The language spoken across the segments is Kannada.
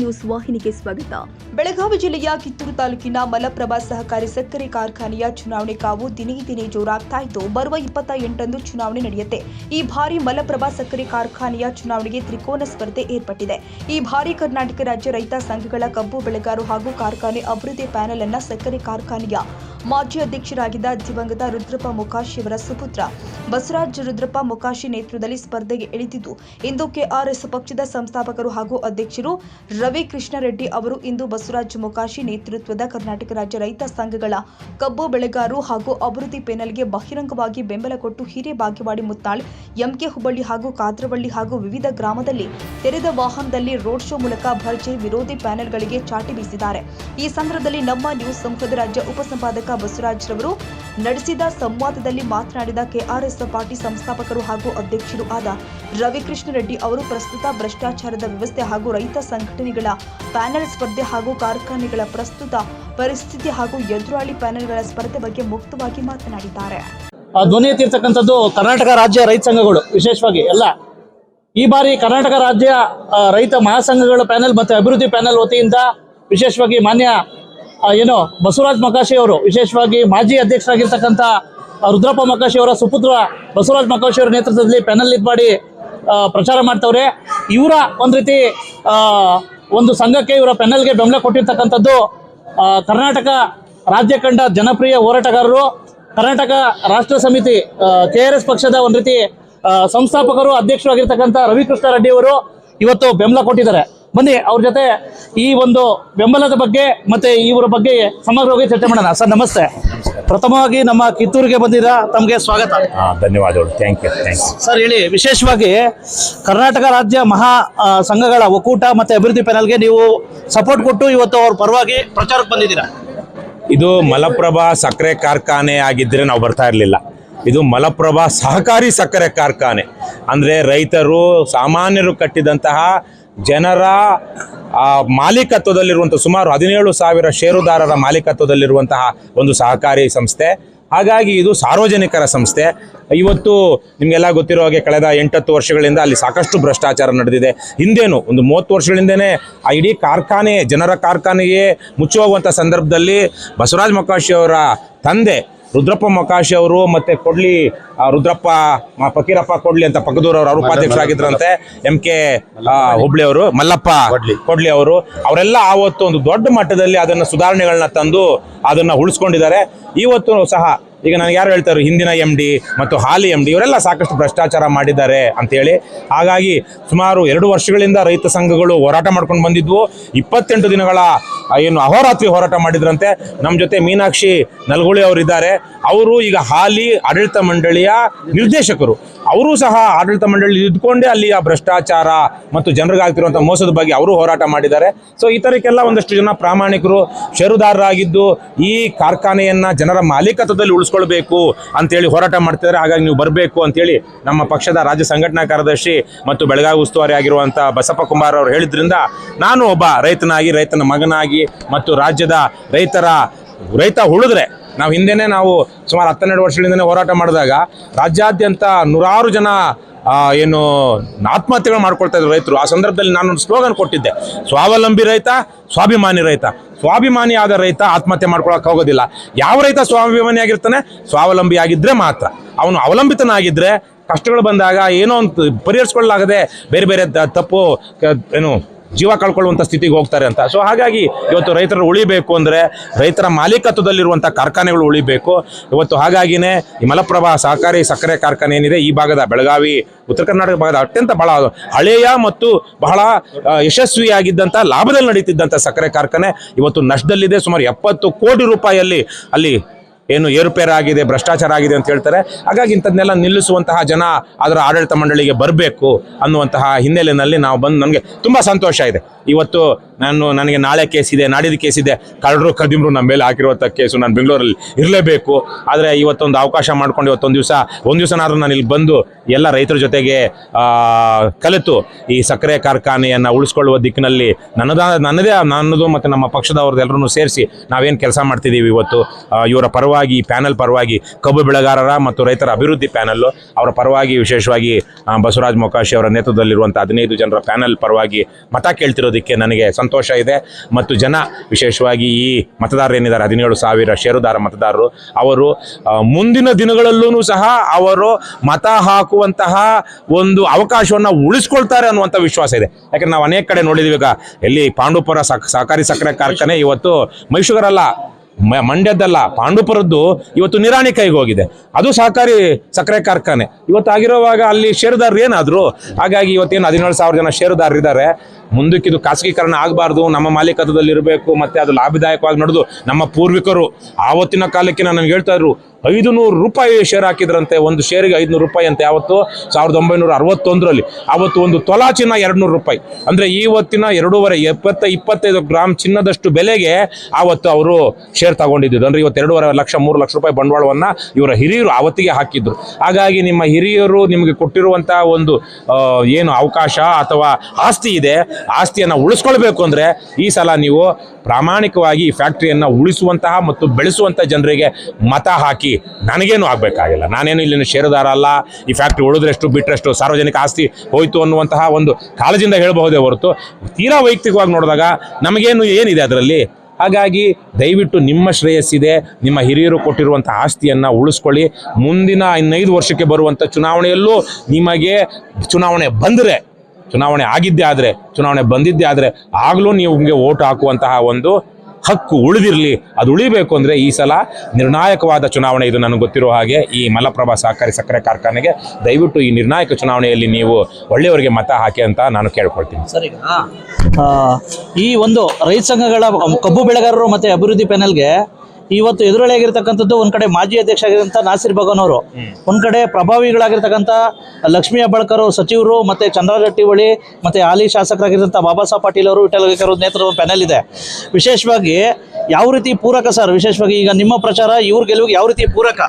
ನ್ಯೂಸ್ ವಾಹಿನಿಗೆ ಸ್ವಾಗತ. ಬೆಳಗಾವಿ ಜಿಲ್ಲೆಯ ಕಿತ್ತೂರು ತಾಲೂಕಿನ ಮಲಪ್ರಭಾ ಸಹಕಾರಿ ಸಕ್ಕರೆ ಕಾರ್ಖಾನೆಯ ಚುನಾವಣೆ ಕಾವು ದಿನೇ ದಿನೇ ಜೋರಾಗ್ತಾ ಇದ್ದು, ಬರುವ ಇಪ್ಪತ್ತ ಎಂಟರಂದು ಚುನಾವಣೆ ನಡೆಯುತ್ತೆ. ಈ ಬಾರಿ ಮಲಪ್ರಭಾ ಸಕ್ಕರೆ ಕಾರ್ಖಾನೆಯ ಚುನಾವಣೆಗೆ ತ್ರಿಕೋನ ಸ್ಪರ್ಧೆ ಏರ್ಪಟ್ಟಿದೆ. ಈ ಬಾರಿ ಕರ್ನಾಟಕ ರಾಜ್ಯ ರೈತ ಸಂಘಗಳ ಕಬ್ಬು ಬೆಳೆಗಾರು ಹಾಗೂ ಕಾರ್ಖಾನೆ ಅಭಿವೃದ್ಧಿ ಪ್ಯಾನೆಲ್ ಅನ್ನ ಸಕ್ಕರೆ ಕಾರ್ಖಾನೆಯ ಮಾಜಿ ಅಧ್ಯಕ್ಷರಾಗಿದ್ದ ದಿವಂಗತ ರುದ್ರಪ್ಪ ಮುಕಾಶಿ ಅವರ ಸುಪುತ್ರ. ಬಸವರಾಜ್ ರುದ್ರಪ್ಪ ಮುಕಾಶಿ ನೇತೃತ್ವದಲ್ಲಿ ಸ್ಪರ್ಧೆಗೆ ಇಳಿದಿದ್ದು, ಇಂದು ಕೆಆರ್ಎಸ್ ಪಕ್ಷದ ಸಂಸ್ಥಾಪಕರು ಹಾಗೂ ಅಧ್ಯಕ್ಷರು ರವಿ ಕೃಷ್ಣರೆಡ್ಡಿ ಅವರು ಇಂದು ಬಸವರಾಜ್ ಮುಕಾಶಿ ನೇತೃತ್ವದ ಕರ್ನಾಟಕ ರಾಜ್ಯ ರೈತ ಸಂಘಗಳ ಕಬ್ಬು ಬೆಳೆಗಾರರು ಹಾಗೂ ಅಭಿವೃದ್ಧಿ ಪೆನಲ್ಗೆ ಬಹಿರಂಗವಾಗಿ ಬೆಂಬಲ ಕೊಟ್ಟು ಹಿರೇಬಾಗೇವಾಡಿ ಮುತ್ತಾಳ್, ಎಂಕೆ ಹುಬ್ಬಳ್ಳಿ ಹಾಗೂ ಕಾದ್ರವಳ್ಳಿ ಹಾಗೂ ವಿವಿಧ ಗ್ರಾಮದಲ್ಲಿ ತೆರೆದ ವಾಹನದಲ್ಲಿ ರೋಡ್ ಶೋ ಮೂಲಕ ಭರ್ಜರಿ ವಿರೋಧಿ ಪ್ಯಾನೆಲ್ಗಳಿಗೆ ಚಾಟಿ ಬೀಸಿದ್ದಾರೆ. ಈ ಸಂದರ್ಭದಲ್ಲಿ ನಮ್ಮ ನ್ಯೂಸ್ ಸಂಸದ ರಾಜ್ಯ ಉಪಸಂಪಾದಕ ಬಸವರಾಜ್ ರವರು ನಡೆಸಿದ ಸಂವಾದದಲ್ಲಿ ಮಾತನಾಡಿದ ಕೆಆರ್ಎಸ್ ಪಾರ್ಟಿ ಸಂಸ್ಥಾಪಕರು ಹಾಗೂ ಅಧ್ಯಕ್ಷರು ಆದ ರವಿಕೃಷ್ಣ ರೆಡ್ಡಿ ಅವರು ಪ್ರಸ್ತುತ ಭ್ರಷ್ಟಾಚಾರದ ವ್ಯವಸ್ಥೆ ಹಾಗೂ ರೈತ ಸಂಘಟನೆಗಳ ಪ್ಯಾನೆಲ್ ಸ್ಪರ್ಧೆ ಹಾಗೂ ಕಾರ್ಖಾನೆಗಳ ಪ್ರಸ್ತುತ ಪರಿಸ್ಥಿತಿ ಹಾಗೂ ಎದುರಾಳಿ ಪ್ಯಾನೆಲ್ಗಳ ಸ್ಪರ್ಧೆ ಬಗ್ಗೆ ಮುಕ್ತವಾಗಿ ಮಾತನಾಡಿದ್ದಾರೆ. ಧ್ವನಿ ಎತ್ತಿರ್ತಕ್ಕಂಥದ್ದು ಕರ್ನಾಟಕ ರಾಜ್ಯ ರೈತ ಸಂಘಗಳು, ವಿಶೇಷವಾಗಿ ಎಲ್ಲ. ಈ ಬಾರಿ ಕರ್ನಾಟಕ ರಾಜ್ಯ ರೈತ ಮಹಾಸಂಘಗಳ ಪ್ಯಾನೆಲ್ ಮತ್ತು ಅಭಿವೃದ್ಧಿ ಪ್ಯಾನೆಲ್ ವತಿಯಿಂದ ವಿಶೇಷವಾಗಿ ಮಾನ್ಯ ಏನು, ಬಸವರಾಜ್ ಮಕಾಶಿ ಅವರು, ವಿಶೇಷವಾಗಿ ಮಾಜಿ ಅಧ್ಯಕ್ಷರಾಗಿರ್ತಕ್ಕಂಥ ರುದ್ರಪ್ಪ ಮಕಾಶಿ ಅವರ ಸುಪುತ್ರ ಬಸವರಾಜ್ ಮಕಾಶಿ ಅವರ ನೇತೃತ್ವದಲ್ಲಿ ಪ್ಯಾನಲ್ ಇದು ಮಾಡಿ ಪ್ರಚಾರ ಮಾಡ್ತವ್ರೆ. ಇವರ ಒಂದು ರೀತಿ ಒಂದು ಸಂಘಕ್ಕೆ ಇವರ ಪ್ಯಾನಲ್ಗೆ ಬೆಂಬಲ ಕೊಟ್ಟಿರ್ತಕ್ಕಂಥದ್ದು ಕರ್ನಾಟಕ ರಾಜ್ಯ ಕಂಡ ಜನಪ್ರಿಯ ಹೋರಾಟಗಾರರು, ಕರ್ನಾಟಕ ರಾಷ್ಟ್ರ ಸಮಿತಿ ಕೆ ಆರ್ ಎಸ್ ಪಕ್ಷದ ಒಂದು ರೀತಿ ಸಂಸ್ಥಾಪಕರು, ಅಧ್ಯಕ್ಷರಾಗಿರ್ತಕ್ಕಂಥ ರವಿಕೃಷ್ಣ ರೆಡ್ಡಿ ಅವರು ಇವತ್ತು ಬೆಂಬಲ ಕೊಟ್ಟಿದ್ದಾರೆ. ಬನ್ನಿ ಅವ್ರ ಜೊತೆ ಈ ಒಂದು ಬೆಂಬಲದ ಬಗ್ಗೆ ಮತ್ತೆ ಇವರ ಬಗ್ಗೆ ಸಮಗ್ರವಾಗಿ ಚರ್ಚೆ ಮಾಡೋಣ. ಸರ್ ನಮಸ್ತೆ. ಪ್ರಥಮವಾಗಿ ನಮ್ಮ ಕಿತ್ತೂರಿಗೆ ಬಂದಿರ ತಮಗೆ ಸ್ವಾಗತ. ಧನ್ಯವಾದಗಳು. ಥ್ಯಾಂಕ್ ಯು ಸರ್ ಹೇಳಿ ವಿಶೇಷವಾಗಿ ಕರ್ನಾಟಕ ರಾಜ್ಯ ಮಹಾ ಸಂಘಗಳ ಒಕ್ಕೂಟ ಮತ್ತೆ ಅಭಿವೃದ್ಧಿ ಪ್ಯಾನಲ್ಗೆ ನೀವು ಸಪೋರ್ಟ್ ಕೊಟ್ಟು ಇವತ್ತು ಅವ್ರ ಪರವಾಗಿ ಪ್ರಚಾರಕ್ಕೆ ಬಂದಿದ್ದೀರಾ? ಇದು ಮಲಪ್ರಭಾ ಸಕ್ಕರೆ ಕಾರ್ಖಾನೆ ಆಗಿದ್ದರೆ ನಾವು ಬರ್ತಾ ಇರಲಿಲ್ಲ. ಇದು ಮಲಪ್ರಭಾ ಸಹಕಾರಿ ಸಕ್ಕರೆ ಕಾರ್ಖಾನೆ. ಅಂದರೆ ರೈತರು ಸಾಮಾನ್ಯರು ಕಟ್ಟಿದಂತಹ ಜನರ ಮಾಲೀಕತ್ವದಲ್ಲಿರುವಂಥ ಸುಮಾರು ಹದಿನೇಳು ಸಾವಿರ ಷೇರುದಾರರ ಮಾಲೀಕತ್ವದಲ್ಲಿರುವಂತಹ ಒಂದು ಸಹಕಾರಿ ಸಂಸ್ಥೆ. ಹಾಗಾಗಿ ಇದು ಸಾರ್ವಜನಿಕರ ಸಂಸ್ಥೆ. ಇವತ್ತು ನಿಮಗೆಲ್ಲ ಗೊತ್ತಿರೋ ಹಾಗೆ ಕಳೆದ ಎಂಟತ್ತು ವರ್ಷಗಳಿಂದ ಅಲ್ಲಿ ಸಾಕಷ್ಟು ಭ್ರಷ್ಟಾಚಾರ ನಡೆದಿದೆ. ಹಿಂದೇನು, ಒಂದು ಮೂವತ್ತು ವರ್ಷಗಳಿಂದನೇ ಆ ಇಡೀ ಕಾರ್ಖಾನೆ, ಜನರ ಕಾರ್ಖಾನೆಗೆ ಮುಚ್ಚುವಂಥ ಸಂದರ್ಭದಲ್ಲಿ ಬಸವರಾಜ ಮೊಕಾಶಿ ಅವರ ತಂದೆ ರುದ್ರಪ್ಪ ಮೊಕಾಶಿ ಅವರು ಮತ್ತೆ ಕೊಡ್ಲಿ ರುದ್ರಪ್ಪ ಫಕೀರಪ್ಪ ಕೊಡ್ಲಿ ಅಂತ ಪಕ್ಕದೂರವರು ಅವರು ಉಪಾಧ್ಯಕ್ಷರಾಗಿದ್ರಂತೆ. ಎಂ ಕೆ ಹುಬ್ಳಿ ಅವರು ಮಲ್ಲಪ್ಪ ಕೊಡ್ಲಿ ಅವರು. ಅವರೆಲ್ಲ ಆವತ್ತು ಒಂದು ದೊಡ್ಡ ಮಟ್ಟದಲ್ಲಿ ಅದನ್ನ ಸುಧಾರಣೆಗಳನ್ನ ತಂದು ಅದನ್ನ ಉಳಿಸ್ಕೊಂಡಿದ್ದಾರೆ. ಇವತ್ತು ಸಹ ಈಗ ನನಗೆ ಯಾರು ಹೇಳ್ತಾರೆ, ಹಿಂದಿನ ಎಂ ಡಿ ಮತ್ತು ಹಾಲಿ ಎಂ ಡಿ ಇವರೆಲ್ಲ ಸಾಕಷ್ಟು ಭ್ರಷ್ಟಾಚಾರ ಮಾಡಿದ್ದಾರೆ ಅಂತೇಳಿ ಹಾಗಾಗಿ ಸುಮಾರು ಎರಡು ವರ್ಷಗಳಿಂದ ರೈತ ಸಂಘಗಳು ಹೋರಾಟ ಮಾಡ್ಕೊಂಡು ಬಂದಿದ್ವು. ಇಪ್ಪತ್ತೆಂಟು ದಿನಗಳ ಏನು ಅಹೋರಾತ್ರಿ ಹೋರಾಟ ಮಾಡಿದ್ರಂತೆ. ನಮ್ಮ ಜೊತೆ ಮೀನಾಕ್ಷಿ ನಲ್ಗುಳಿ ಅವರಿದ್ದಾರೆ. ಅವರು ಈಗ ಹಾಲಿ ಆಡಳಿತ ಮಂಡಳಿಯ ನಿರ್ದೇಶಕರು. ಅವರು ಸಹ ಆಡಳಿತ ಮಂಡಳಿ ಇದ್ಕೊಂಡೇ ಆ ಭ್ರಷ್ಟಾಚಾರ ಮತ್ತು ಜನರಿಗಾಗ್ತಿರುವಂಥ ಮೋಸದ ಬಗ್ಗೆ ಅವರು ಹೋರಾಟ ಮಾಡಿದ್ದಾರೆ. ಸೊ ಈ ಥರಕ್ಕೆಲ್ಲ ಒಂದಷ್ಟು ಜನ ಪ್ರಾಮಾಣಿಕರು ಷೇರುದಾರರಾಗಿದ್ದು ಈ ಕಾರ್ಖಾನೆಯನ್ನ ಜನರ ಮಾಲೀಕತ್ವದಲ್ಲಿ ಉಳಿಸ್ಕೊಳ್ಬೇಕು ಅಂತೇಳಿ ಹೋರಾಟ ಮಾಡ್ತಿದ್ದಾರೆ. ಹಾಗಾಗಿ ನೀವು ಬರಬೇಕು ಅಂತೇಳಿ ನಮ್ಮ ಪಕ್ಷದ ರಾಜ್ಯ ಸಂಘಟನಾ ಕಾರ್ಯದರ್ಶಿ ಮತ್ತು ಬೆಳಗಾವಿ ಉಸ್ತುವಾರಿ ಆಗಿರುವಂಥ ಬಸಪ್ಪ ಕುಮಾರ್ ಅವರು ಹೇಳಿದ್ರಿಂದ ನಾನು ಒಬ್ಬ ರೈತನಾಗಿ, ರೈತನ ಮಗನಾಗಿ ಮತ್ತು ರಾಜ್ಯದ ರೈತರ, ರೈತ ಉಳಿದ್ರೆ ನಾವು ಹಿಂದೆನೇ ನಾವು ಸುಮಾರು ಹತ್ತೆರಡು ವರ್ಷಗಳಿಂದನೇ ಹೋರಾಟ ಮಾಡಿದಾಗ ರಾಜ್ಯಾದ್ಯಂತ ನೂರಾರು ಜನ ಏನು ಆತ್ಮಹತ್ಯೆಗಳು ಮಾಡ್ಕೊಳ್ತಾ ಇದ್ರು ರೈತರು. ಆ ಸಂದರ್ಭದಲ್ಲಿ ನಾನೊಂದು ಸ್ಲೋಗನ್ ಕೊಟ್ಟಿದ್ದೆ. ಸ್ವಾವಲಂಬಿ ರೈತ, ಸ್ವಾಭಿಮಾನಿ ರೈತ. ಸ್ವಾಭಿಮಾನಿ ಆದ ರೈತ ಆತ್ಮಹತ್ಯೆ ಮಾಡ್ಕೊಳಕ್ ಹೋಗೋದಿಲ್ಲ. ಯಾವ ರೈತ ಸ್ವಾಭಿಮಾನಿ ಆಗಿರ್ತಾನೆ? ಸ್ವಾವಲಂಬಿ ಆಗಿದ್ರೆ ಮಾತ್ರ. ಅವನು ಅವಲಂಬಿತನಾಗಿದ್ದರೆ ಕಷ್ಟಗಳು ಬಂದಾಗ ಏನೋ ಒಂದು ಪರಿಹರಿಸ್ಕೊಳ್ಳಲಾಗದೆ ಬೇರೆ ಬೇರೆ ತಪ್ಪು ಏನು ಜೀವ ಕಳ್ಕೊಳ್ಳುವಂಥ ಸ್ಥಿತಿಗೆ ಹೋಗ್ತಾರೆ ಅಂತ. ಸೊ ಹಾಗಾಗಿ ಇವತ್ತು ರೈತರು ಉಳಿಬೇಕು ಅಂದರೆ ರೈತರ ಮಾಲೀಕತ್ವದಲ್ಲಿರುವಂಥ ಕಾರ್ಖಾನೆಗಳು ಉಳಿಬೇಕು. ಇವತ್ತು ಹಾಗಾಗಿನೇ ಈ ಮಲಪ್ರಭಾ ಸಹಕಾರಿ ಸಕ್ಕರೆ ಕಾರ್ಖಾನೆ ಏನಿದೆ, ಈ ಭಾಗದ ಬೆಳಗಾವಿ, ಉತ್ತರ ಕರ್ನಾಟಕ ಭಾಗದ ಅತ್ಯಂತ ಬಹಳ ಹಳೆಯ ಮತ್ತು ಬಹಳ ಯಶಸ್ವಿಯಾಗಿದ್ದಂಥ ಲಾಭದಲ್ಲಿ ನಡೀತಿದ್ದಂಥ ಸಕ್ಕರೆ ಕಾರ್ಖಾನೆ ಇವತ್ತು ನಷ್ಟದಲ್ಲಿದೆ. ಸುಮಾರು ಎಪ್ಪತ್ತು ಕೋಟಿ ರೂಪಾಯಿಯಲ್ಲಿ ಅಲ್ಲಿ ಏನು ಏರುಪೇರಾಗಿದೆ ಭ್ರಷ್ಟಾಚಾರ ಆಗಿದೆ ಅಂತ ಹೇಳ್ತಾರೆ. ಹಾಗಾಗಿ ಇಂಥದ್ದನ್ನೆಲ್ಲ ನಿಲ್ಲಿಸುವಂತಹ ಜನ ಅದರ ಆಡಳಿತ ಮಂಡಳಿಗೆ ಬರಬೇಕು ಅನ್ನುವಂತಹ ಹಿನ್ನೆಲೆಯಲ್ಲಿ ನಾವು ಬಂದು ನಮಗೆ ತುಂಬ ಸಂತೋಷ ಇದೆ. ಇವತ್ತು ನಾನು ನನಗೆ ನಾಳೆ ಕೇಸ್ ಇದೆ ನಾಡಿದ ಕೇಸ್ ಇದೆ. ಕಳ್ಳರು ಕದಿಮ್ರು ನಮ್ಮ ಮೇಲೆ ಹಾಕಿರುವಂಥ ಕೇಸು ನಾನು ಬೆಂಗಳೂರಲ್ಲಿ ಇರಲೇಬೇಕು. ಆದರೆ ಇವತ್ತೊಂದು ಅವಕಾಶ ಮಾಡ್ಕೊಂಡು ಇವತ್ತೊಂದು ದಿವಸ, ಒಂದು ದಿವಸನಾದರೂ ನಾನು ಇಲ್ಲಿ ಬಂದು ಎಲ್ಲ ರೈತರ ಜೊತೆಗೆ ಕಲಿತು ಈ ಸಕ್ಕರೆ ಕಾರ್ಖಾನೆಯನ್ನು ಉಳಿಸ್ಕೊಳ್ಳುವ ದಿಕ್ಕಿನಲ್ಲಿ ನನ್ನದ, ನನ್ನದೇ ನನ್ನದು ಮತ್ತು ನಮ್ಮ ಪಕ್ಷದವ್ರದ್ದು ಎಲ್ಲರನ್ನೂ ಸೇರಿಸಿ ನಾವೇನು ಕೆಲಸ ಮಾಡ್ತಿದ್ದೀವಿ ಇವತ್ತು. ಇವರ ಪರವಾಗಿ, ಈ ಪ್ಯಾನಲ್ ಪರವಾಗಿ ಕಬ್ಬು ಬೆಳೆಗಾರರ ಮತ್ತು ರೈತರ ಅಭಿವೃದ್ಧಿ ಪ್ಯಾನಲ್ಲು ಅವರ ಪರವಾಗಿ ವಿಶೇಷವಾಗಿ ಬಸವರಾಜ್ ಮೊಕಾಶಿ ಅವರ ನೇತೃತ್ವದಲ್ಲಿರುವಂಥ ಹದಿನೈದು ಜನರ ಪ್ಯಾನಲ್ ಪರವಾಗಿ ಮತ ಕೇಳ್ತಿರೋದಕ್ಕೆ ನನಗೆ ಸಂತೋಷ ಇದೆ. ಮತ್ತು ಜನ ವಿಶೇಷವಾಗಿ ಈ ಮತದಾರರು ಏನಿದ್ದಾರೆ? ಹದಿನೇಳು ಸಾವಿರ ಷೇರುದಾರ ಮತದಾರರು. ಅವರು ಮುಂದಿನ ದಿನಗಳಲ್ಲೂ ಸಹ ಅವರು ಮತ ಹಾಕುವಂತಹ ಒಂದು ಅವಕಾಶವನ್ನು ಉಳಿಸ್ಕೊಳ್ತಾರೆ ಅನ್ನುವಂಥ ವಿಶ್ವಾಸ ಇದೆ. ಯಾಕಂದ್ರೆ ನಾವು ಅನೇಕ ಕಡೆ ನೋಡಿದೀವಿ ಈಗ, ಎಲ್ಲಿ ಪಾಂಡುಪುರ ಸಹಕ- ಸಹಕಾರಿ ಸಕ್ಕರೆ ಕಾರ್ಖಾನೆ ಇವತ್ತು ಮೈಸೂರಲ್ಲ ಮಂಡ್ಯದ್ದಲ್ಲ, ಪಾಂಡುಪುರದ್ದು ಇವತ್ತು ನಿರಾಣಿ ಕೈಗೆ ಹೋಗಿದೆ. ಅದು ಸಹಕಾರಿ ಸಕ್ಕರೆ ಕಾರ್ಖಾನೆ. ಇವತ್ತು ಆಗಿರುವಾಗ ಅಲ್ಲಿ ಷೇರುದಾರರು ಏನಾದ್ರು, ಹಾಗಾಗಿ ಇವತ್ತೇನು ಹದಿನೇಳು ಸಾವಿರ ಜನ ಷೇರುದಾರರು ಮುಂದಕ್ಕೆ ಇದು ಖಾಸಗೀಕರಣ ಆಗಬಾರ್ದು, ನಮ್ಮ ಮಾಲೀಕತ್ವದಲ್ಲಿ ಇರಬೇಕು ಮತ್ತೆ ಅದು ಲಾಭದಾಯಕವಾಗಿ ನಡೆದು ನಮ್ಮ ಪೂರ್ವಿಕರು ಆವತ್ತಿನ ಕಾಲಕ್ಕೆ ನಮ್ಗೆ ಹೇಳ್ತಾ ಇದ್ರು ಐದು ನೂರು ರೂಪಾಯಿ ಶೇರ್ ಹಾಕಿದ್ರಂತೆ, ಒಂದು ಶೇರಿಗೆ ಐದುನೂರು ರೂಪಾಯಿ ಅಂತ ಯಾವತ್ತು? ಸಾವಿರದ ಒಂಬೈನೂರ ಅರವತ್ತೊಂದರಲ್ಲಿ. ಆವತ್ತು ಒಂದು ತೊಲಾ ಚಿನ್ನ ಎರಡು ನೂರು ರೂಪಾಯಿ. ಅಂದರೆ ಇವತ್ತಿನ ಎರಡೂವರೆ, ಎಪ್ಪತ್ತ, ಇಪ್ಪತ್ತೈದು ಗ್ರಾಮ್ ಚಿನ್ನದಷ್ಟು ಬೆಲೆಗೆ ಆವತ್ತು ಅವರು ಶೇರ್ ತಗೊಂಡಿದ್ದು ಅಂದರೆ ಇವತ್ತು ಎರಡೂವರೆ ಲಕ್ಷ, ಮೂರು ಲಕ್ಷ ರೂಪಾಯಿ ಬಂಡವಾಳವನ್ನು ಇವರ ಹಿರಿಯರು ಆವತ್ತಿಗೆ ಹಾಕಿದ್ರು. ಹಾಗಾಗಿ ನಿಮ್ಮ ಹಿರಿಯರು ನಿಮಗೆ ಕೊಟ್ಟಿರುವಂಥ ಒಂದು ಏನು ಅವಕಾಶ ಅಥವಾ ಆಸ್ತಿ ಇದೆ ಆಸ್ತಿಯನ್ನು ಉಳಿಸ್ಕೊಳ್ಬೇಕು ಅಂದರೆ ಈ ಸಲ ನೀವು ಪ್ರಾಮಾಣಿಕವಾಗಿ ಈ ಫ್ಯಾಕ್ಟ್ರಿಯನ್ನು ಉಳಿಸುವಂತಹ ಮತ್ತು ಬೆಳೆಸುವಂಥ ಜನರಿಗೆ ಮತ ಹಾಕಿ ನನಗೇನು ಆಗಬೇಕಾಗಿಲ್ಲ. ನಾನೇನು ಇಲ್ಲಿನ ಷೇರುದಾರ ಅಲ್ಲ. ಈ ಫ್ಯಾಕ್ಟ್ರಿ ಉಳಿದ್ರೆಷ್ಟು ಬಿಟ್ಟರೆಷ್ಟು ಸಾರ್ವಜನಿಕ ಆಸ್ತಿ ಹೋಯಿತು ಅನ್ನುವಂತಹ ಒಂದು ಕಾಳಜಿಯಿಂದ ಹೇಳಬಹುದೇ ಹೊರತು ತೀರಾ ವೈಯಕ್ತಿಕವಾಗಿ ನೋಡಿದಾಗ ನಮಗೇನು ಏನಿದೆ ಅದರಲ್ಲಿ? ಹಾಗಾಗಿ ದಯವಿಟ್ಟು ನಿಮ್ಮ ಶ್ರೇಯಸ್ಸಿದೆ. ನಿಮ್ಮ ಹಿರಿಯರು ಕೊಟ್ಟಿರುವಂಥ ಆಸ್ತಿಯನ್ನು ಉಳಿಸ್ಕೊಳ್ಳಿ. ಮುಂದಿನ ಇನ್ನೈದು ವರ್ಷಕ್ಕೆ ಬರುವಂಥ ಚುನಾವಣೆಯಲ್ಲೂ ನಿಮಗೆ ಚುನಾವಣೆ ಬಂದರೆ ಚುನಾವಣೆ ಆಗಿದ್ದೇ ಆದರೆ, ಚುನಾವಣೆ ಬಂದಿದ್ದೇ ಆದರೆ ಆಗಲೂ ನೀವು ನಿಮಗೆ ಓಟ್ ಹಾಕುವಂತಹ ಒಂದು ಹಕ್ಕು ಉಳಿದಿರಲಿ. ಅದು ಉಳಿಬೇಕು ಅಂದರೆ ಈ ಸಲ ನಿರ್ಣಾಯಕವಾದ ಚುನಾವಣೆ ಇದು ನನಗೆ ಗೊತ್ತಿರೋ ಹಾಗೆ ಈ ಮಲಪ್ರಭಾ ಸಹಕಾರಿ ಸಕ್ಕರೆ ಕಾರ್ಖಾನೆಗೆ ದಯವಿಟ್ಟು ಈ ನಿರ್ಣಾಯಕ ಚುನಾವಣೆಯಲ್ಲಿ ನೀವು ಒಳ್ಳೆಯವರಿಗೆ ಮತ ಹಾಕಿ ಅಂತ ನಾನು ಕೇಳ್ಕೊಳ್ತೀನಿ. ಸರಿ ಈ ಒಂದು ರೈತ ಸಂಘಗಳ ಕಬ್ಬು ಬೆಳೆಗಾರರು ಮತ್ತೆ ಅಭಿವೃದ್ಧಿ ಪ್ಯಾನೆಲ್ಗೆ ಇವತ್ತು ಎದುರುಳಿಯಾಗಿರ್ತಕ್ಕಂಥದ್ದು ಒಂದ್ ಕಡೆ ಮಾಜಿ ಅಧ್ಯಕ್ಷ ಆಗಿರುವಂತ ನಾಸಿರ್ ಬಗನ್ ಅವರು. ಒಂದ್ ಕಡೆ ಪ್ರಭಾವಿಗಳಾಗಿರ್ತಕ್ಕಂಥ ಲಕ್ಷ್ಮೀ ಹೆಬ್ಬಾಳ್ಕರ್ ಸಚಿವರು ಮತ್ತೆ ಹೊಳಿ ಮತ್ತೆ ಹಾಲಿ ಶಾಸಕರಾಗಿರುವಂಥ ಬಾಬಾ ಸಾಹೇಬ್ ಪಾಟೀಲ್ ಅವರು ವಿಠಲ್ ಗೇಕರ್ ಅವ್ರ ನೇತೃತ್ವದ ಪ್ಯಾನೆಲ್ ಇದೆ. ವಿಶೇಷವಾಗಿ ಯಾವ ರೀತಿ ಪೂರಕ ಸರ್? ವಿಶೇಷವಾಗಿ ಈಗ ನಿಮ್ಮ ಪ್ರಚಾರ ಇವ್ರ ಗೆಲುವಿಗೆ ಯಾವ ರೀತಿ ಪೂರಕ?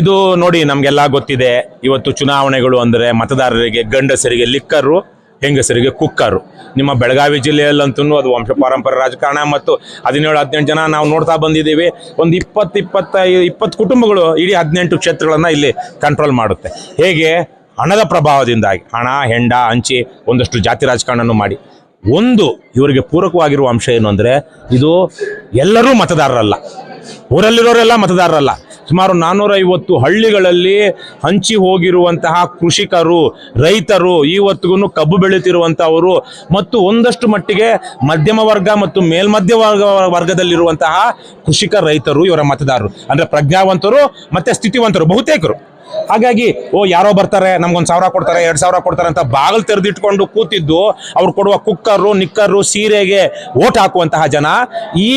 ಇದು ನೋಡಿ ನಮಗೆಲ್ಲ ಗೊತ್ತಿದೆ. ಇವತ್ತು ಚುನಾವಣೆಗಳು ಅಂದರೆ ಮತದಾರರಿಗೆ ಗಂಡಸರಿಗೆ ಲಿಕ್ಕರು ಹೆಂಗಸರಿಗೆ ಕುಕ್ಕರು. ನಿಮ್ಮ ಬೆಳಗಾವಿ ಜಿಲ್ಲೆಯಲ್ಲಂತೂ ಅದು ವಂಶ ಪಾರಂಪರ್ಯ ರಾಜಕಾರಣ ಮತ್ತು ಹದಿನೇಳು, ಹದಿನೆಂಟು ಜನ ನಾವು ನೋಡ್ತಾ ಬಂದಿದ್ದೀವಿ. ಒಂದು ಇಪ್ಪತ್ತು, ಇಪ್ಪತ್ತೈದು, ಇಪ್ಪತ್ತು ಕುಟುಂಬಗಳು ಇಡೀ ಹದಿನೆಂಟು ಕ್ಷೇತ್ರಗಳನ್ನು ಇಲ್ಲಿ ಕಂಟ್ರೋಲ್ ಮಾಡುತ್ತೆ. ಹೇಗೆ? ಹಣದ ಪ್ರಭಾವದಿಂದಾಗಿ. ಹಣ, ಹೆಂಡ, ಹಂಚಿ ಒಂದಷ್ಟು ಜಾತಿ ರಾಜಕಾರಣನೂ ಮಾಡಿ. ಒಂದು ಇವರಿಗೆ ಪೂರಕವಾಗಿರುವ ಅಂಶ ಏನು ಅಂದರೆ, ಇದು ಎಲ್ಲರೂ ಮತದಾರರಲ್ಲ. ಊರಲ್ಲಿರೋರೆಲ್ಲ ಮತದಾರರಲ್ಲ. ಸುಮಾರು ನಾನ್ನೂರೈವತ್ತು ಹಳ್ಳಿಗಳಲ್ಲಿ ಹಂಚಿ ಹೋಗಿರುವಂತಹ ಕೃಷಿಕರು, ರೈತರು ಇವತ್ತಿಗೂ ಕಬ್ಬು ಬೆಳೀತಿರುವಂಥವರು ಮತ್ತು ಒಂದಷ್ಟು ಮಟ್ಟಿಗೆ ಮಧ್ಯಮ ವರ್ಗ ಮತ್ತು ಮೇಲ್ಮಧ್ಯ ವರ್ಗ ವರ್ಗದಲ್ಲಿರುವಂತಹ ಕೃಷಿಕ ರೈತರು ಇವರ ಮತದಾರರು. ಅಂದರೆ ಪ್ರಜ್ಞಾವಂತರು ಮತ್ತು ಸ್ಥಿತಿವಂತರು, ಬಹುತೇಕರು. ಹಾಗಾಗಿ, ಓ, ಯಾರೋ ಬರ್ತಾರೆ, ನಮ್ಗೊಂದು ಸಾವಿರ ಕೊಡ್ತಾರೆ, ಎರಡು ಸಾವಿರ ಕೊಡ್ತಾರೆ ಅಂತ ಬಾಗಿಲು ತೆರೆದಿಟ್ಕೊಂಡು ಕೂತಿದ್ದು ಅವ್ರು ಕೊಡುವ ಕುಕ್ಕರು, ನಿಕ್ಕರು, ಸೀರೆಗೆ ಓಟ್ ಹಾಕುವಂತಹ ಜನ ಈ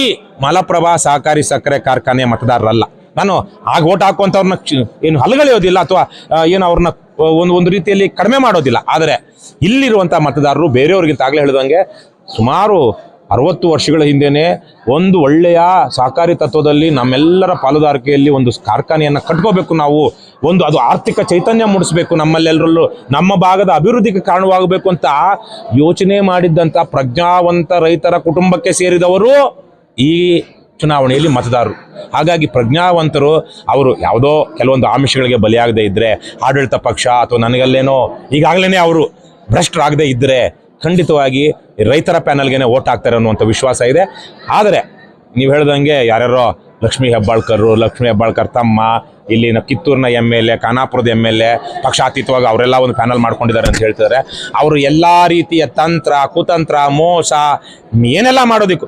ಮಲಪ್ರಭಾ ಸಹಕಾರಿ ಸಕ್ಕರೆ ಕಾರ್ಖಾನೆಯ ಮತದಾರರಲ್ಲ. ನಾನು ಆಗ ಓಟ್ ಹಾಕುವಂಥವ್ರನ್ನ ಏನು ಹಲಗಳೆಯೋದಿಲ್ಲ ಅಥವಾ ಏನು ಅವ್ರನ್ನ ಒಂದು ಒಂದು ರೀತಿಯಲ್ಲಿ ಕಡಿಮೆ ಮಾಡೋದಿಲ್ಲ. ಆದರೆ ಇಲ್ಲಿರುವಂಥ ಮತದಾರರು ಬೇರೆಯವ್ರಿಗಿಂತ ಆಗಲೇ ಹೇಳಿದಂಗೆ ಸುಮಾರು ಅರವತ್ತು ವರ್ಷಗಳ ಹಿಂದೆಯೇ ಒಂದು ಒಳ್ಳೆಯ ಸಹಕಾರಿ ತತ್ವದಲ್ಲಿ ನಮ್ಮೆಲ್ಲರ ಪಾಲುದಾರಿಕೆಯಲ್ಲಿ ಒಂದು ಕಾರ್ಖಾನೆಯನ್ನು ಕಟ್ಕೋಬೇಕು ನಾವು. ಒಂದು ಅದು ಆರ್ಥಿಕ ಚೈತನ್ಯ ಮೂಡಿಸಬೇಕು ನಮ್ಮಲ್ಲೆಲ್ಲರಲ್ಲೂ ನಮ್ಮ ಭಾಗದ ಅಭಿವೃದ್ಧಿಗೆ ಕಾರಣವಾಗಬೇಕು ಅಂತ ಯೋಚನೆ ಮಾಡಿದ್ದಂಥ ಪ್ರಜ್ಞಾವಂತ ರೈತರ ಕುಟುಂಬಕ್ಕೆ ಸೇರಿದವರು ಈ ಚುನಾವಣೆಯಲ್ಲಿ ಮತದಾರರು. ಹಾಗಾಗಿ ಪ್ರಜ್ಞಾವಂತರು ಅವರು ಯಾವುದೋ ಕೆಲವೊಂದು ಆಮಿಷಗಳಿಗೆ ಬಲಿಯಾಗದೇ ಇದ್ದರೆ ಆಡಳಿತ ಪಕ್ಷ ಅಥವಾ ನನಗಲ್ಲೇನೋ ಈಗಾಗಲೇ ಅವರು ಭ್ರಷ್ಟರಾಗದೇ ಇದ್ದರೆ ಖಂಡಿತವಾಗಿ ರೈತರ ಪ್ಯಾನಲ್ಗೆ ಓಟ್ ಹಾಕ್ತಾರೆ ಅನ್ನುವಂಥ ವಿಶ್ವಾಸ ಇದೆ. ಆದರೆ, ನೀವು ಹೇಳ್ದಂಗೆ ಯಾರ್ಯಾರೋ ಲಕ್ಷ್ಮೀ ಹೆಬ್ಬಾಳ್ಕರು ಲಕ್ಷ್ಮೀ ಹೆಬ್ಬಾಳ್ಕರ್ ತಮ್ಮ ಇಲ್ಲಿನ ಕಿತ್ತೂರಿನ ಎಂ ಎಲ್ ಎ ಖಾನಾಪುರದ ಎಂ ಎಲ್ ಎ ಪಕ್ಷಾತೀತವಾಗಿ ಅವರೆಲ್ಲ ಒಂದು ಪ್ಯಾನಲ್ ಮಾಡ್ಕೊಂಡಿದ್ದಾರೆ ಅಂತ ಹೇಳ್ತಿದ್ದಾರೆ. ಅವರು ಎಲ್ಲ ರೀತಿಯ ತಂತ್ರ, ಕುತಂತ್ರ, ಮೋಸ, ಏನೆಲ್ಲ ಮಾಡೋದಿಕ್ಕು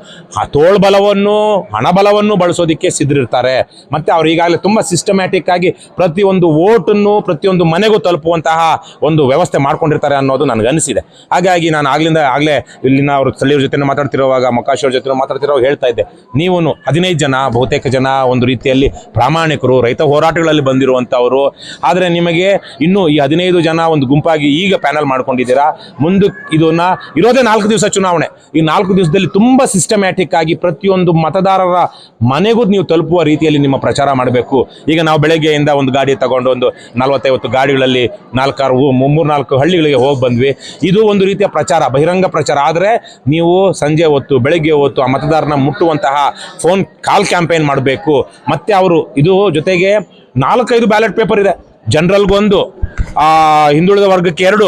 ತೋಳ್ಬಲವನ್ನು ಹಣಬಲವನ್ನು ಬಳಸೋದಿಕ್ಕೆ ಸಿದ್ಧರಿರ್ತಾರೆ. ಮತ್ತು ಅವ್ರು ಈಗಾಗಲೇ ತುಂಬ ಸಿಸ್ಟಮ್ಯಾಟಿಕ್ ಆಗಿ ಪ್ರತಿಯೊಂದು ಓಟನ್ನು ಪ್ರತಿಯೊಂದು ಮನೆಗೂ ತಲುಪುವಂತಹ ಒಂದು ವ್ಯವಸ್ಥೆ ಮಾಡ್ಕೊಂಡಿರ್ತಾರೆ ಅನ್ನೋದು ನನಗೆ ಅನಿಸಿದೆ. ಹಾಗಾಗಿ ನಾನು ಆಗ್ಲಿಂದ, ಆಗಲೇ ಇಲ್ಲಿನ ಅವರು ಸ್ಥಳೀಯರ ಜೊತೆ ಮಾತಾಡ್ತಿರುವಾಗ, ಮಕಾಶ್ ಅವ್ರ ಜೊತೆ ಮಾತಾಡ್ತಿರುವಾಗ ಹೇಳ್ತಾ ಇದ್ದೆ. ನೀವು ಹದಿನೈದು ಜನ, ಬಹುತೇಕ ಜನ ಒಂದು ರೀತಿಯಲ್ಲಿ ಪ್ರಾಮಾಣಿಕರು, ರೈತ ಹೋರಾಟ ಹೋರಾಟಗಳಲ್ಲಿ ಬಂದಿರುವಂಥವರು. ಆದರೆ ನಿಮಗೆ ಇನ್ನೂ ಈ ಹದಿನೈದು ಜನ ಒಂದು ಗುಂಪಾಗಿ ಈಗ ಪ್ಯಾನಲ್ ಮಾಡ್ಕೊಂಡಿದ್ದೀರಾ. ಮುಂದಕ್ಕೆ ಇದನ್ನ ಇರೋದೇ ನಾಲ್ಕು ದಿವಸ ಚುನಾವಣೆ. ಈ ನಾಲ್ಕು ದಿವಸದಲ್ಲಿ ತುಂಬ ಸಿಸ್ಟಮ್ಯಾಟಿಕ್ ಆಗಿ ಪ್ರತಿಯೊಂದು ಮತದಾರರ ಮನೆಗೂ ನೀವು ತಲುಪುವ ರೀತಿಯಲ್ಲಿ ನಿಮ್ಮ ಪ್ರಚಾರ ಮಾಡಬೇಕು. ಈಗ ನಾವು ಬೆಳಗ್ಗೆಯಿಂದ ಒಂದು ಗಾಡಿ ತಗೊಂಡು ಒಂದು ನಲವತ್ತೈವತ್ತು ಗಾಡಿಗಳಲ್ಲಿ ನಾಲ್ಕಾರು ಮೂರ್ ನಾಲ್ಕು ಹಳ್ಳಿಗಳಿಗೆ ಹೋಗಿ ಬಂದ್ವಿ. ಇದು ಒಂದು ರೀತಿಯ ಪ್ರಚಾರ, ಬಹಿರಂಗ ಪ್ರಚಾರ. ಆದರೆ ನೀವು ಸಂಜೆ ಹೊತ್ತು, ಬೆಳಗ್ಗೆ ಹೊತ್ತು ಆ ಮತದಾರನ ಮುಟ್ಟುವಂತಹ ಫೋನ್ ಕಾಲ್ ಕ್ಯಾಂಪೇನ್ ಮಾಡಬೇಕು. ಮತ್ತೆ ಅವರು ಇದು ಜೊತೆಗೆ ನಾಲ್ಕೈದು ಬ್ಯಾಲೆಟ್ ಪೇಪರ್ ಇದೆ. ಜನರಲ್ಗೊಂದು ಆ, ಹಿಂದುಳಿದ ವರ್ಗಕ್ಕೆ ಎರಡು,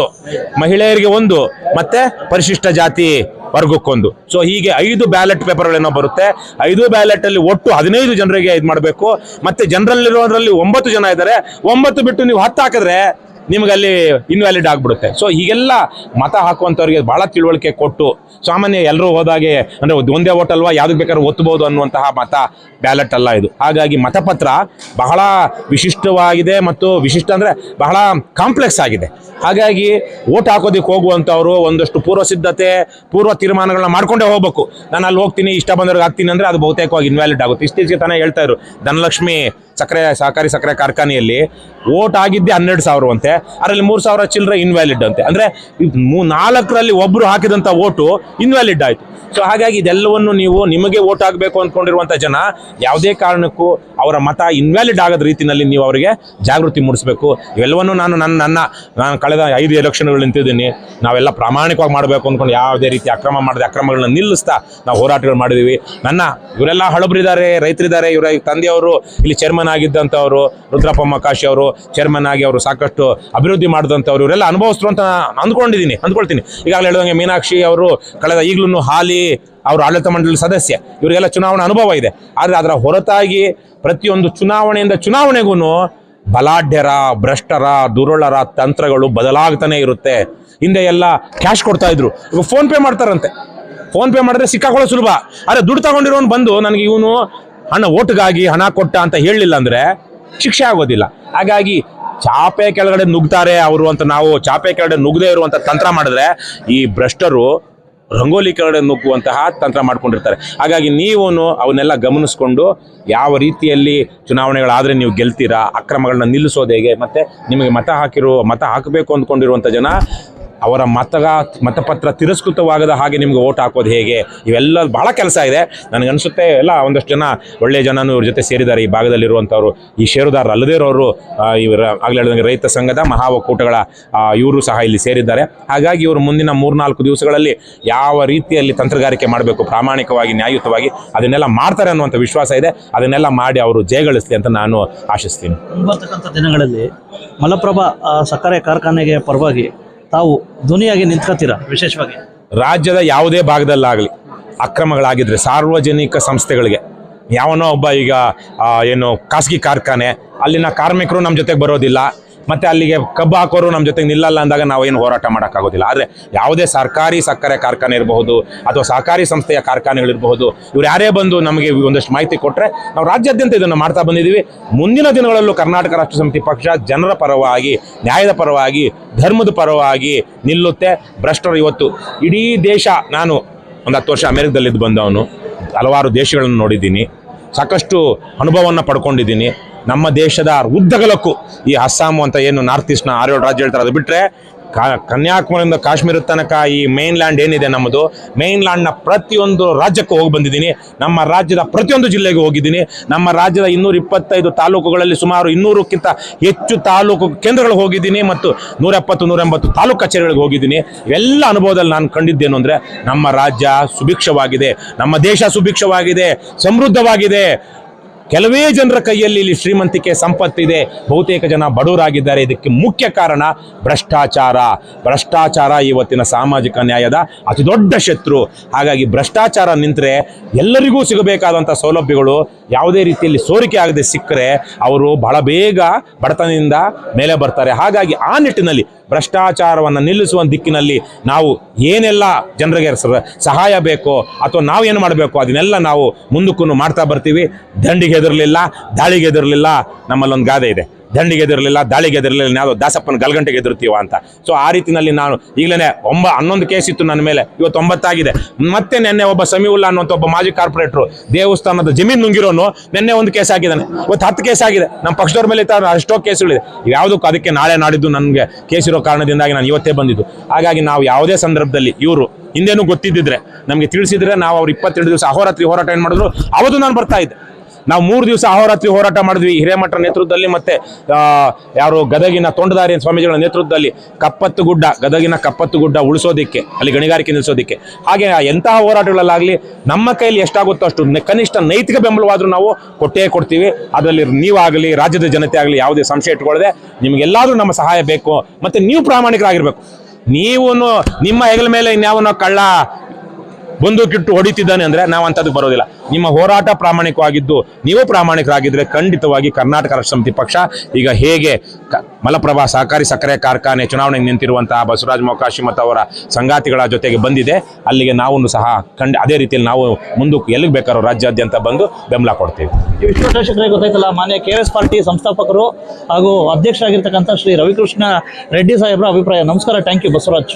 ಮಹಿಳೆಯರಿಗೆ ಒಂದು, ಮತ್ತೆ ಪರಿಶಿಷ್ಟ ಜಾತಿ ವರ್ಗಕ್ಕೊಂದು. ಸೊ ಹೀಗೆ ಐದು ಬ್ಯಾಲೆಟ್ ಪೇಪರ್ಗಳೇನೋ ಬರುತ್ತೆ. ಐದು ಬ್ಯಾಲೆಟ್ ಅಲ್ಲಿ ಒಟ್ಟು ಹದಿನೈದು ಜನರಿಗೆ ಇದು ಮಾಡಬೇಕು ಮತ್ತೆ ಜನರಲ್ಲಿರೋದ್ರಲ್ಲಿ ಒಂಬತ್ತು ಜನ ಇದ್ದಾರೆ. ಒಂಬತ್ತು ಬಿಟ್ಟು ನೀವು ಹತ್ತು ಹಾಕಿದ್ರೆ ನಿಮ್ಗೆ ಅಲ್ಲಿ ಇನ್ವ್ಯಾಲಿಡ್ ಆಗ್ಬಿಡುತ್ತೆ. ಸೊ ಹೀಗೆಲ್ಲ ಮತ ಹಾಕುವಂಥವ್ರಿಗೆ ಭಾಳ ತಿಳುವಳಿಕೆ ಕೊಟ್ಟು ಸಾಮಾನ್ಯ ಎಲ್ಲರೂ ಹೋದಾಗೆ ಅಂದರೆ ಒಂದೇ ಓಟ್ ಅಲ್ವಾ ಯಾವ್ದಕ್ಕೆ ಬೇಕಾದ್ರೂ ಒತ್ತಬಹುದು ಅನ್ನುವಂತಹ ಮತ ಬ್ಯಾಲೆಟ್ ಅಲ್ಲ ಇದು. ಹಾಗಾಗಿ ಮತಪತ್ರ ಬಹಳ ವಿಶಿಷ್ಟವಾಗಿದೆ ಮತ್ತು ವಿಶಿಷ್ಟ ಅಂದರೆ ಬಹಳ ಕಾಂಪ್ಲೆಕ್ಸ್ ಆಗಿದೆ. ಹಾಗಾಗಿ ಓಟ್ ಹಾಕೋದಕ್ಕೆ ಹೋಗುವಂಥವ್ರು ಒಂದಷ್ಟು ಪೂರ್ವ ಸಿದ್ಧತೆ, ಪೂರ್ವ ತೀರ್ಮಾನಗಳನ್ನ ಮಾಡ್ಕೊಂಡೇ ಹೋಗ್ಬೇಕು. ನಾನು ಅಲ್ಲಿ ಹೋಗ್ತೀನಿ, ಇಷ್ಟ ಬಂದವ್ರಿಗೆ ಆಗ್ತೀನಿ ಅಂದರೆ ಅದು ಬಹುತೇಕವಾಗಿ ಇನ್ವ್ಯಾಲಿಡ್ ಆಗುತ್ತೆ. ಇತ್ತೀಚೆಗೆ ತಾನೇ ಹೇಳ್ತಾ ಇದ್ರು ಧನಲಕ್ಷ್ಮಿ ಸಕ್ಕರೆ, ಸಹಕಾರಿ ಸಕ್ಕರೆ ಕಾರ್ಖಾನೆಯಲ್ಲಿ ಓಟ್ ಆಗಿದ್ದೆ ಹನ್ನೆರಡು ಸಾವಿರವಂತೆ, ಅದರಲ್ಲಿ ಮೂರು ಸಾವಿರ ಚಿಲ್ಲರೆ ಇನ್ವ್ಯಾಲಿಡ್ ಅಂತೆ. ಅಂದರೆ ಮೂ ನಾಲ್ಕರಲ್ಲಿ ಒಬ್ಬರು ಹಾಕಿದಂಥ ಓಟು ಇನ್ವ್ಯಾಲಿಡ್ ಆಯಿತು. ಸೊ ಹಾಗಾಗಿ ಇದೆಲ್ಲವನ್ನು ನೀವು ನಿಮಗೆ ಓಟ್ ಆಗಬೇಕು ಅಂದ್ಕೊಂಡಿರುವಂಥ ಜನ, ಯಾವುದೇ ಕಾರಣಕ್ಕೂ ಅವರ ಮತ ಇನ್ವ್ಯಾಲಿಡ್ ಆಗದ ರೀತಿಯಲ್ಲಿ ನೀವು ಅವರಿಗೆ ಜಾಗೃತಿ ಮೂಡಿಸಬೇಕು. ಇವೆಲ್ಲವನ್ನು ನಾನು ನನ್ನ ನನ್ನ, ನಾನು ಕಳೆದ ಐದು ಎಲೆಕ್ಷನ್ಗಳು ನಿಂತಿದ್ದೀನಿ. ನಾವೆಲ್ಲ ಪ್ರಾಮಾಣಿಕವಾಗಿ ಮಾಡಬೇಕು ಅಂದ್ಕೊಂಡು ಯಾವುದೇ ರೀತಿ ಅಕ್ರಮ ಮಾಡಿದೆ ಅಕ್ರಮಗಳನ್ನ ನಿಲ್ಲಿಸ್ತಾ ನಾವು ಹೋರಾಟಗಳು ಮಾಡಿದ್ದೀವಿ ನನ್ನ ಇವರೆಲ್ಲ ಹಳಬರಿದ್ದಾರೆ, ರೈತರಿದ್ದಾರೆ. ಇವರ ತಂದೆಯವರು ಇಲ್ಲಿ ಚೇರ್ಮನ್ ಆಗಿದ್ದಂಥವರು, ರುದ್ರಪ್ಪ ಮಕಾಶಿ ಅವರು ಚೇರ್ಮನ್ ಆಗಿ ಅವರು ಸಾಕಷ್ಟು ಅಭಿವೃದ್ಧಿ ಮಾಡಿದಂಥವ್ರು, ಇವರೆಲ್ಲ ಅನುಭವಿಸ್ತರು ಅಂತ ಅಂದ್ಕೊಂಡಿದ್ದೀನಿ, ಅಂದ್ಕೊಳ್ತೀನಿ. ಈಗಾಗಲೇ ಹೇಳಿದಂಗೆ ಮೀನಾಕ್ಷಿ ಅವರು ಕಳೆದ ಈಗಲೂ ಹಾಲಿ ಅವರು ಆಡಳಿತ ಮಂಡಳಿ ಸದಸ್ಯ. ಇವರಿಗೆಲ್ಲ ಚುನಾವಣಾ ಅನುಭವ ಇದೆ. ಆದರೆ ಅದರ ಹೊರತಾಗಿ ಪ್ರತಿಯೊಂದು ಚುನಾವಣೆಯಿಂದ ಚುನಾವಣೆಗೂ ಬಲಾಢ್ಯರ, ಭ್ರಷ್ಟರ ದುರುಳರ ತಂತ್ರಗಳು ಬದಲಾಗ್ತಾನೆ ಇರುತ್ತೆ. ಹಿಂದೆ ಎಲ್ಲ ಕ್ಯಾಶ್ ಕೊಡ್ತಾ ಇದ್ರು. ಇವಾಗ ಫೋನ್ ಪೇ ಮಾಡ್ತಾರಂತೆ. ಫೋನ್ ಪೇ ಮಾಡಿದ್ರೆ ಸಿಕ್ಕಾಕೊಳ್ಳೋ ಸುಲಭ. ಆದರೆ ದುಡ್ಡು ತಗೊಂಡಿರೋನು ಬಂದು ನನಗೆ ಇವನು ಹಣ ಓಟ್ಗಾಗಿ ಹಣ ಕೊಟ್ಟ ಅಂತ ಹೇಳಲಿಲ್ಲ ಅಂದ್ರೆ ಶಿಕ್ಷೆ ಆಗೋದಿಲ್ಲ. ಹಾಗಾಗಿ ಚಾಪೆ ಕೆಳಗಡೆ ನುಗ್ತಾರೆ ಅವರು ಅಂತ ನಾವು ಚಾಪೆ ಕೆಳಗಡೆ ನುಗ್ದೇ ಇರುವಂತ ತಂತ್ರ ಮಾಡಿದ್ರೆ ಈ ಭ್ರಷ್ಟರು ರಂಗೋಲಿ ಕೆಳಗಡೆ ನುಗ್ಗುವಂತಹ ತಂತ್ರ ಮಾಡ್ಕೊಂಡಿರ್ತಾರೆ. ಹಾಗಾಗಿ ನೀವು ಅವನ್ನೆಲ್ಲ ಗಮನಿಸ್ಕೊಂಡು ಯಾವ ರೀತಿಯಲ್ಲಿ ಚುನಾವಣೆಗಳಾದರೆ ನೀವು ಗೆಲ್ತೀರಾ, ಅಕ್ರಮಗಳನ್ನ ನಿಲ್ಲಿಸೋದು ಹೇಗೆ, ಮತ್ತು ನಿಮಗೆ ಮತ ಹಾಕಿರೋ, ಮತ ಹಾಕಬೇಕು ಅಂದ್ಕೊಂಡಿರುವಂಥ ಜನ ಅವರ ಮತಗ, ಮತಪತ್ರ ತಿರಸ್ಕೃತವಾಗದ ಹಾಗೆ ನಿಮ್ಗೆ ಓಟ್ ಹಾಕೋದು ಹೇಗೆ? ಇವೆಲ್ಲ ಬಹಳ ಕೆಲಸ ಇದೆ. ನನಗನ್ಸುತ್ತೆ ಎಲ್ಲ ಒಂದಷ್ಟು ಜನ ಒಳ್ಳೆಯ ಜನನು ಇವ್ರ ಜೊತೆ ಸೇರಿದ್ದಾರೆ ಈ ಭಾಗದಲ್ಲಿರುವಂಥವ್ರು. ಈ ಷೇರುದಾರರು ಅಲ್ಲದೇ ಇರೋರು ಇವರ ಆಗಲೇ ಹೇಳಿದಂಗೆ ರೈತ ಸಂಘದ ಮಹಾ ಒಕ್ಕೂಟಗಳ ಇವರು ಸಹ ಇಲ್ಲಿ ಸೇರಿದ್ದಾರೆ. ಹಾಗಾಗಿ ಇವರು ಮುಂದಿನ ಮೂರ್ನಾಲ್ಕು ದಿವಸಗಳಲ್ಲಿ ಯಾವ ರೀತಿಯಲ್ಲಿ ತಂತ್ರಗಾರಿಕೆ ಮಾಡಬೇಕು, ಪ್ರಾಮಾಣಿಕವಾಗಿ, ನ್ಯಾಯಯುತವಾಗಿ ಅದನ್ನೆಲ್ಲ ಮಾಡ್ತಾರೆ ಅನ್ನುವಂಥ ವಿಶ್ವಾಸ ಇದೆ. ಅದನ್ನೆಲ್ಲ ಮಾಡಿ ಅವರು ಜಯಗಳಿಸ್ಲಿ ಅಂತ ನಾನು ಆಶಿಸ್ತೀನಿ. ಬರ್ತಕ್ಕಂಥ ದಿನಗಳಲ್ಲಿ ಮಲಪ್ರಭಾ ಸಕ್ಕರೆ ಕಾರ್ಖಾನೆಗೆ ಪರವಾಗಿ ತಾವು ಧ್ವನಿಯಾಗಿ ನಿಂತ್ಕೋತೀರ ವಿಶೇಷವಾಗಿ? ರಾಜ್ಯದ ಯಾವುದೇ ಭಾಗದಲ್ಲಾಗಲಿ ಅಕ್ರಮಗಳಾಗಿದ್ರೆ ಸಾರ್ವಜನಿಕ ಸಂಸ್ಥೆಗಳಿಗೆ. ಯಾವನೋ ಒಬ್ಬ ಈಗ ಏನು ಖಾಸಗಿ ಕಾರ್ಖಾನೆ, ಅಲ್ಲಿನ ಕಾರ್ಮಿಕರು ನಮ್ಮ ಜೊತೆಗೆ ಬರೋದಿಲ್ಲ. ಮತ್ತೆ ಅಲ್ಲಿಗೆ ಕಬ್ಬು ಹಾಕೋರು ನಮ್ಮ ಜೊತೆಗೆ ನಿಲ್ಲಲ್ಲ ಅಂದಾಗ ನಾವು ಏನು ಹೋರಾಟ ಮಾಡೋಕ್ಕಾಗೋದಿಲ್ಲ. ಆದರೆ ಯಾವುದೇ ಸರ್ಕಾರಿ ಸಕ್ಕರೆ ಕಾರ್ಖಾನೆ ಇರಬಹುದು ಅಥವಾ ಸಹಕಾರಿ ಸಂಸ್ಥೆಯ ಕಾರ್ಖಾನೆಗಳಿರಬಹುದು ಇವ್ರು ಯಾರೇ ಬಂದು ನಮಗೆ ಒಂದಷ್ಟು ಮಾಹಿತಿ ಕೊಟ್ಟರೆ ನಾವು ರಾಜ್ಯಾದ್ಯಂತ ಇದನ್ನು ಮಾಡ್ತಾ ಬಂದಿದ್ದೀವಿ ಮುಂದಿನ ದಿನಗಳಲ್ಲೂ ಕರ್ನಾಟಕ ರಾಷ್ಟ್ರ ಸಮಿತಿ ಪಕ್ಷ ಜನರ ಪರವಾಗಿ, ನ್ಯಾಯದ ಪರವಾಗಿ, ಧರ್ಮದ ಪರವಾಗಿ ನಿಲ್ಲುತ್ತೆ. ಭ್ರಷ್ಟರು ಇವತ್ತು ಇಡೀ ದೇಶ, ನಾನು ಒಂದು ಹತ್ತು ವರ್ಷ ಅಮೆರಿಕದಲ್ಲಿದ್ದು ಬಂದವನು, ಹಲವಾರು ದೇಶಗಳನ್ನು ನೋಡಿದ್ದೀನಿ. ಸಾಕಷ್ಟು ಅನುಭವವನ್ನು ಪಡ್ಕೊಂಡಿದ್ದೀನಿ. ನಮ್ಮ ದೇಶದ ಉದ್ದಗಲಕ್ಕೂ ಈ ಅಸ್ಸಾಮು ಅಂತ ಏನು ನಾರ್ತ್ ಈಸ್ಟ್ನ ಆರೇಳು ರಾಜ್ಯ ಹೇಳ್ತಾರೆ, ಅದು ಬಿಟ್ಟರೆ ಕನ್ಯಾಕುಮಾರಿಯಿಂದ ಕಾಶ್ಮೀರ ತನಕ ಈ ಮೇನ್ ಲ್ಯಾಂಡ್ ಏನಿದೆ ನಮ್ಮದು? ಮೇನ್ ಲ್ಯಾಂಡ್ನ ಪ್ರತಿಯೊಂದು ರಾಜ್ಯಕ್ಕೂ ಹೋಗಿ ಬಂದಿದ್ದೀನಿ. ನಮ್ಮ ರಾಜ್ಯದ ಪ್ರತಿಯೊಂದು ಜಿಲ್ಲೆಗೂ ಹೋಗಿದ್ದೀನಿ. ನಮ್ಮ ರಾಜ್ಯದ ಇನ್ನೂರ ಇಪ್ಪತ್ತೈದು ತಾಲೂಕುಗಳಲ್ಲಿ ಸುಮಾರು ಇನ್ನೂರಕ್ಕಿಂತ ಹೆಚ್ಚು ತಾಲೂಕು ಕೇಂದ್ರಗಳಿಗೆ ಹೋಗಿದ್ದೀನಿ ಮತ್ತು ನೂರ ಎಪ್ಪತ್ತು ನೂರ ಎಂಬತ್ತು ತಾಲೂಕು ಕಚೇರಿಗಳಿಗೆ ಹೋಗಿದ್ದೀನಿ. ಇವೆಲ್ಲ ಅನುಭವದಲ್ಲಿ ನಾನು ಕಂಡಿದ್ದೇನು ಅಂದರೆ, ನಮ್ಮ ರಾಜ್ಯ ಸುಭಿಕ್ಷವಾಗಿದೆ. ನಮ್ಮ ದೇಶ ಸುಭಿಕ್ಷವಾಗಿದೆ. ಸಮೃದ್ಧವಾಗಿದೆ. ಕೆಲವೇ ಜನರ ಕೈಯಲ್ಲಿ ಇಲ್ಲಿ ಶ್ರೀಮಂತಿಕೆ ಸಂಪತ್ತಿದೆ. ಬಹುತೇಕ ಜನ ಬಡವರಾಗಿದ್ದಾರೆ. ಇದಕ್ಕೆ ಮುಖ್ಯ ಕಾರಣ ಭ್ರಷ್ಟಾಚಾರ. ಭ್ರಷ್ಟಾಚಾರ ಇವತ್ತಿನ ಸಾಮಾಜಿಕ ನ್ಯಾಯದ ಅತಿ ದೊಡ್ಡ ಶತ್ರು. ಹಾಗಾಗಿ ಭ್ರಷ್ಟಾಚಾರ ನಿಂತರೆ ಎಲ್ಲರಿಗೂ ಸಿಗಬೇಕಾದಂಥ ಸೌಲಭ್ಯಗಳು ಯಾವುದೇ ರೀತಿಯಲ್ಲಿ ಸೋರಿಕೆ ಆಗದೆ ಸಿಕ್ಕರೆ ಅವರು ಬಹಳ ಬೇಗ ಬಡತನದಿಂದ ಮೇಲೆ ಬರ್ತಾರೆ. ಹಾಗಾಗಿ ಆ ನಿಟ್ಟಿನಲ್ಲಿ ಭ್ರಷ್ಟಾಚಾರವನ್ನು ನಿಲ್ಲಿಸುವ ದಿಕ್ಕಿನಲ್ಲಿ ನಾವು ಏನೆಲ್ಲ ಜನರಿಗೆ ಸಹಾಯ ಬೇಕೋ ಅಥವಾ ಏನು ಮಾಡಬೇಕು ಅದನ್ನೆಲ್ಲ ನಾವು ಮುಂದಕ್ಕೂ ಮಾಡ್ತಾ ಬರ್ತೀವಿ. ದಂಡಿಗೆ ಹೆದರಲಿಲ್ಲ, ದಾಳಿಗೆ ಹೆದರಲಿಲ್ಲ, ನಮ್ಮಲ್ಲೊಂದು ಗಾದೆ ಇದೆ. ದಂಡಿಗೆ ಎದಿರಲಿಲ್ಲ, ದಾಳಿಗೆ ಯಾವುದೋ ದಾಸಪ್ಪನ ಗಲ್ಗಂಟೆಗೆ ಎದುರ್ತೀವ ಅಂತ. ಸೊ ಆ ರೀತಿಯಲ್ಲಿ ನಾನು ಈಗಲೇ ಒಂಬ, ಹನ್ನೊಂದು ಕೇಸ್ ಇತ್ತು ನನ್ನ ಮೇಲೆ. ಇವತ್ತು ಒಂಬತ್ತಾಗಿದೆ. ಮತ್ತೆ ನಿನ್ನೆ ಒಬ್ಬ ಸಮೀವುಲ್ಲಾ ಅನ್ನುವಂಥ ಒಬ್ಬ ಮಾಜಿ ಕಾರ್ಪೊರೇಟ್ರು ದೇವಸ್ಥಾನದ ಜಮೀನು ನುಂಗಿರೋನು ನಿನ್ನೆ ಒಂದು ಕೇಸ್ ಆಗಿದ್ದಾನೆ. ಇವತ್ತು ಹತ್ತು ಕೇಸ್ ಆಗಿದೆ. ನಮ್ಮ ಪಕ್ಷದವ್ರ ಮೇಲೆ ಅಷ್ಟೋ ಕೇಸುಗಳಿದೆ. ಯಾವುದಕ್ಕೂ ಅದಕ್ಕೆ ನಾಳೆ ನಾಡಿದ್ದು ನನಗೆ ಕೇಸ್ ಇರೋ ಕಾರಣದಿಂದಾಗಿ ನಾನು ಇವತ್ತೇ ಬಂದಿದ್ದು. ಹಾಗಾಗಿ ನಾವು ಯಾವುದೇ ಸಂದರ್ಭದಲ್ಲಿ ಇವರು ಹಿಂದೇನು ಗೊತ್ತಿದ್ದಿದ್ರೆ ನಮಗೆ ತಿಳಿಸಿದ್ರೆ ನಾವು ಅವ್ರು ಇಪ್ಪತ್ತೆರಡು ದಿವಸ ಅಹೋರಾತ್ರಿ ಹೋರಾಟ ಏನು ಮಾಡಿದ್ರು? ಅವತ್ತು ನಾನು ಬರ್ತಾ ಇದ್ದೆ. ನಾವು ಮೂರು ದಿವಸ ಅಹೋರಾತ್ರಿ ಹೋರಾಟ ಮಾಡಿದ್ವಿ. ಹಿರೇಮಠ ನೇತೃತ್ವದಲ್ಲಿ ಮತ್ತೆ ಯಾರು ಗದಗಿನ ತೊಂಡದಾರಿ ಸ್ವಾಮೀಜಿಗಳ ನೇತೃತ್ವದಲ್ಲಿ ಕಪ್ಪತ್ತು ಗುಡ್ಡ, ಗದಗಿನ ಕಪ್ಪತ್ತು ಗುಡ್ಡ ಉಳಿಸೋದಿಕ್ಕೆ, ಅಲ್ಲಿ ಗಣಿಗಾರಿಕೆ ನಿಲ್ಲಿಸೋದಿಕ್ಕೆ. ಹಾಗೆ ಎಂತಹ ಹೋರಾಟಗಳಲ್ಲಾಗಲಿ ನಮ್ಮ ಕೈಯಲ್ಲಿ ಎಷ್ಟಾಗುತ್ತೋ ಅಷ್ಟು ಕನಿಷ್ಠ ನೈತಿಕ ಬೆಂಬಲವಾದರೂ ನಾವು ಕೊಟ್ಟೇ ಕೊಡ್ತೀವಿ. ಅದರಲ್ಲಿ ನೀವಾಗಲಿ, ರಾಜ್ಯದ ಜನತೆ ಆಗಲಿ ಯಾವುದೇ ಸಂಶಯ ಇಟ್ಕೊಳ್ಳದೆ ನಿಮಗೆಲ್ಲಾದರೂ ನಮ್ಮ ಸಹಾಯ ಬೇಕು. ಮತ್ತು ನೀವು ಪ್ರಾಮಾಣಿಕರಾಗಿರ್ಬೇಕು. ನೀವು ನಿಮ್ಮ ಹೆಗಲ ಮೇಲೆ ಇನ್ಯಾವನೋ ಕಳ್ಳ ಬಂದೂಕಿಟ್ಟು ಹೊಡಿತಿದ್ದಾನೆ ಅಂದ್ರೆ ನಾವು ಅಂಥದ್ದು ಬರೋದಿಲ್ಲ. ನಿಮ್ಮ ಹೋರಾಟ ಪ್ರಾಮಾಣಿಕವಾಗಿದ್ದು, ನೀವು ಪ್ರಾಮಾಣಿಕರಾಗಿದ್ರೆ ಖಂಡಿತವಾಗಿ ಕರ್ನಾಟಕ ರಾಷ್ಟ್ರ ಸಮಿತಿ ಪಕ್ಷ, ಈಗ ಹೇಗೆ ಮಲಪ್ರಭಾ ಸಹಕಾರಿ ಸಕ್ಕರೆ ಕಾರ್ಖಾನೆ ಚುನಾವಣೆಗೆ ನಿಂತಿರುವಂತಹ ಬಸವರಾಜ ಮೊಕಾಶಿ ಮತ್ತು ಅವರ ಸಂಗಾತಿಗಳ ಜೊತೆಗೆ ಬಂದಿದೆ. ಅಲ್ಲಿಗೆ ನಾವು ಸಹ ಖಂಡ, ಅದೇ ರೀತಿಯಲ್ಲಿ ನಾವು ಮುಂದಕ್ಕೆ ಎಲ್ಲಿಗೆ ಬೇಕಾದ್ರೂ ರಾಜ್ಯಾದ್ಯಂತ ಬಂದು ಬೆಂಬಲ ಕೊಡ್ತೀವಿ. ಈ ವಿಶ್ವೇಶ್ವರಯ್ಯ ಗೊತ್ತಾಯ್ತಲ್ಲ, ಮಾನ್ಯ ಕೆ ಎಸ್ ಪಾರ್ಟಿ ಸಂಸ್ಥಾಪಕರು ಹಾಗೂ ಅಧ್ಯಕ್ಷರಾಗಿರ್ತಕ್ಕಂಥ ಶ್ರೀ ರವಿಕೃಷ್ಣ ರೆಡ್ಡಿ ಸಾಹೇಬರ ಅಭಿಪ್ರಾಯ. ನಮಸ್ಕಾರ ಥ್ಯಾಂಕ್ ಯು ಬಸವರಾಜ್.